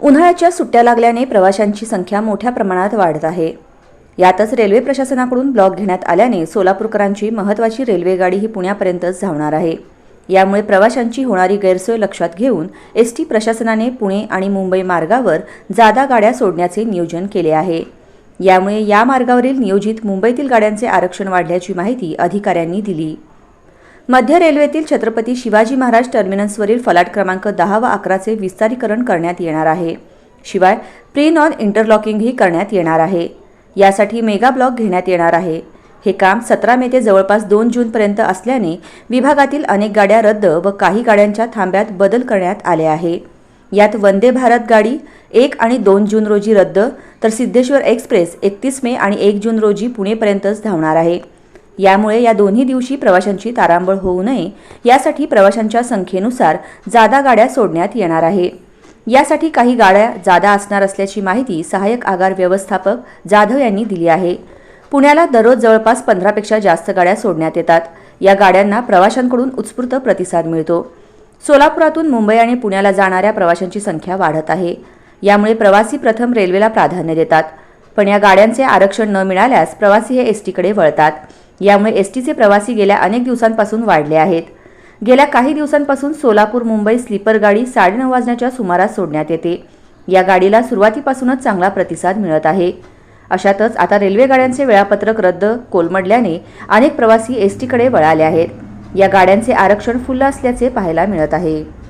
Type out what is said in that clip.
उन्हाळ्याच्या सुट्ट्या लागल्याने प्रवाशांची संख्या मोठ्या प्रमाणात वाढत आहे. यातच रेल्वे प्रशासनाकडून ब्लॉक घेण्यात आल्याने सोलापूरकरांची महत्त्वाची रेल्वेगाडी ही पुण्यापर्यंतच धावणार आहे. यामुळे प्रवाशांची होणारी गैरसोय लक्षात घेऊन एस टी प्रशासनाने पुणे आणि मुंबई मार्गावर जादा गाड्या सोडण्याचे नियोजन केले आहे. यामुळे या मार्गावरील नियोजित मुंबईतील गाड्यांचे आरक्षण वाढल्याची माहिती अधिकाऱ्यांनी दिली. मध्य रेल्वेतील छत्रपती शिवाजी महाराज टर्मिनसवरील फलाट क्रमांक दहा व अकराचे विस्तारीकरण करण्यात येणार आहे. शिवाय प्री नॉन इंटरलॉकिंगही करण्यात येणार आहे. यासाठी मेगा ब्लॉक घेण्यात येणार आहे. हे काम सतरा मे ते जवळपास दोन जूनपर्यंत असल्याने विभागातील अनेक गाड्या रद्द व काही गाड्यांच्या थांब्यात बदल करण्यात आले आहे. यात वंदे भारत गाडी एक आणि दोन जून रोजी रद्द तर सिद्धेश्वर एक्सप्रेस एकतीस मे आणि एक जून रोजी पुणेपर्यंतच धावणार आहे. यामुळे या दोन्ही दिवशी प्रवाशांची तारांबळ होऊ नये. यासाठी प्रवाशांच्या संख्येनुसार जादा गाड्या सोडण्यात येणार आहे. यासाठी काही गाड्या जादा असणार असल्याची माहिती सहाय्यक आगार व्यवस्थापक जाधव यांनी दिली आहे. पुण्याला दररोज जवळपास पंधरापेक्षा जास्त गाड्या सोडण्यात येतात. या गाड्यांना प्रवाशांकडून उत्स्फूर्त प्रतिसाद मिळतो. सोलापुरातून मुंबई आणि पुण्याला जाणाऱ्या प्रवाशांची संख्या वाढत आहे. यामुळे प्रवासी प्रथम रेल्वेला प्राधान्य देतात. पण या गाड्यांचे आरक्षण न मिळाल्यास प्रवासी हे एस टीकडे वळतात. यामुळे एस टीचे प्रवासी गेल्या अनेक दिवसांपासून वाढले आहेत. गेल्या काही दिवसांपासून सोलापूर मुंबई स्लीपर गाडी साडेनऊ वाजण्याच्या सुमारास सोडण्यात येते. या गाडीला सुरुवातीपासूनच चांगला प्रतिसाद मिळत आहे. अशातच आता रेल्वे गाड्यांचे वेळापत्रक रद्द कोलमडल्याने अनेक प्रवासी एस टीकडे वळाले आहेत. या गाड्यांचे आरक्षण फुल्ल असल्याचे पाहायला मिळत आहे.